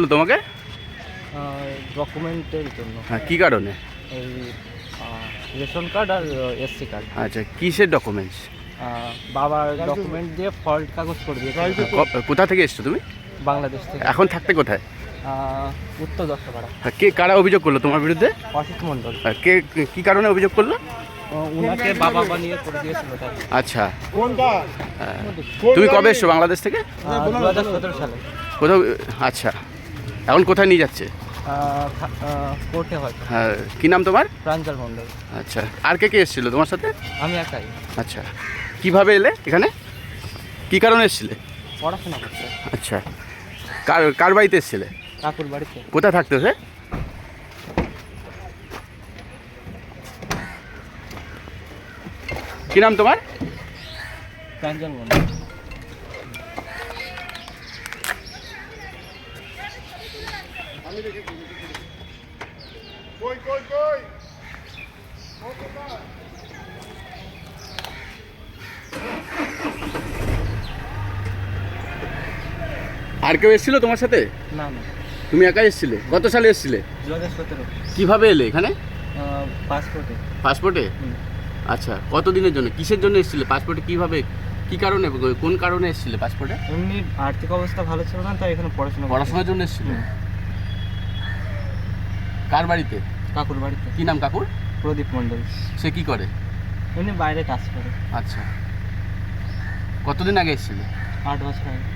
তোমাকে? ডকুমেন্টের জন্য। হ্যাঁ কী কারণে? এই রেশন কার্ড আর এসসি কার্ড। আচ্ছা কিসের ডকুমেন্টস বাবার ডকুমেন্ট দিয়ে ফল্ট কাগজ করে দিয়েছে। কোথা থেকে এসছো তুমি? বাংলাদেশ থেকে। এখন থাকতে কোথায়? উত্তর দশটাপাড়া হ্যাঁ, কে কারা অভিযোগ করল তোমার বিরুদ্ধে? অসিত মণ্ডল। কে কি কারণে অভিযোগ করল? উনাকে বাবা বানিয়ে করে দিয়েছিল আচ্ছা। হ্যাঁ। তুমি কবে এসছো বাংলাদেশ থেকে? দু হাজার সতেরো সালে। কোথাও আচ্ছা। এখন কোথায় নিয়ে যাচ্ছে? কোর্টে হয়তো। হ্যাঁ কী নাম তোমার? প্রাঞ্জল মণ্ডল। আচ্ছা আর কে কে এসেছিল তোমার সাথে? আমি একাই। আচ্ছা কীভাবে এলে এখানে? কি কারণে এসেছিলে? পড়াশোনা করতে। আচ্ছা কার কার বাড়িতে এসেছিলে? কাকুর বাড়িতে। কোথায় থাকতে সে কি নাম তোমার? প্রাঞ্জল মণ্ডল। আর কেউ এসেছিল তোমার সাথে? না না। তুমি একাই এসেছিলে? কত সালে এসেছিলে? দু হাজার সতেরো। কীভাবে এলে এখানে? পাসপোর্টে পাসপোর্টে আচ্ছা কত দিনের জন্য? কিসের জন্য এসেছিলে? পাসপোর্টে কীভাবে? কি কারণে কোন কারণে এসেছিলে পাসপোর্টে এমনি আর্থিক অবস্থা ভালো ছিল না তাই এখানে পড়াশোনা পড়াশোনার জন্য এসেছিলে। কার বাড়িতে? কাকুর বাড়িতে। কি নাম কাকুর? প্রদীপ মণ্ডল। সে কি করে? এমনি বাইরে কাজ করে। আচ্ছা। কতদিন আগে এসেছিলে? আট বছর আগে।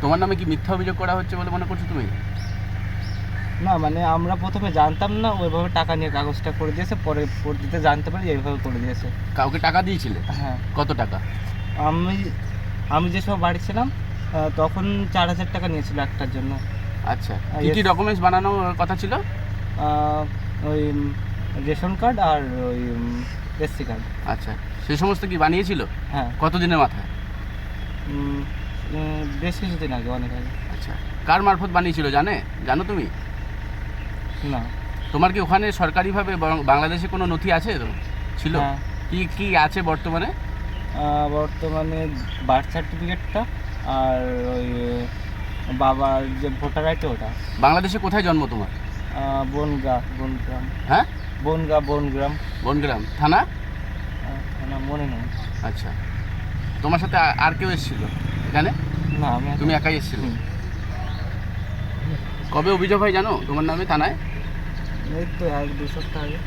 তোমার নামে কি মিথ্যা অভিযোগ করা হচ্ছে বলে মনে করছ তুমি? না মানে আমরা প্রথমে জানতাম না ওইভাবে টাকা নিয়ে কাগজটা করে দিয়েছে পরে পরবর্তীতে জানতে পারি এইভাবে করে দিয়েছে। কাউকে টাকা দিয়েছিলে? হ্যাঁ। কত টাকা? আমি আমি যে সময় বাড়ি ছিলাম তখন চার হাজার টাকা নিয়েছিল একটার জন্য। আচ্ছা আহ, কি কি ডকুমেন্টস বানানোর কথা ছিল? ওই রেশন কার্ড আর ওই এসসি কার্ড। আচ্ছা সেই সমস্ত কি বানিয়েছিল? হ্যাঁ। কতদিনের মাথায়? বেশ কিছুদিন আগে অনেক আগে। আচ্ছা কার মারফত বানিয়েছিল জানে? জানো তুমি? না। তোমার কি ওখানে সরকারিভাবে বাংলাদেশে কোনো নথি আছে? তো? ছিল? হ্যাঁ। কি কি আছে বর্তমানে? বর্তমানে বার্থ সার্টিফিকেটটা আর ওই বাবার যে ভোটার আইডি ওটা। বাংলাদেশে কোথায় জন্ম তোমার? বনগা বনগ্রাম। হ্যাঁ? বনগা বনগ্রাম। বনগ্রাম। থানা? থানা মনে নেই আচ্ছা। তোমার সাথে আর কেউ এসেছিল এখানে? না আমি তুমি একাই এসেছিলে। কবে অভিযোগ হয় জানো তোমার নামে থানায়? এই তো এক দু সপ্তাহ আগে।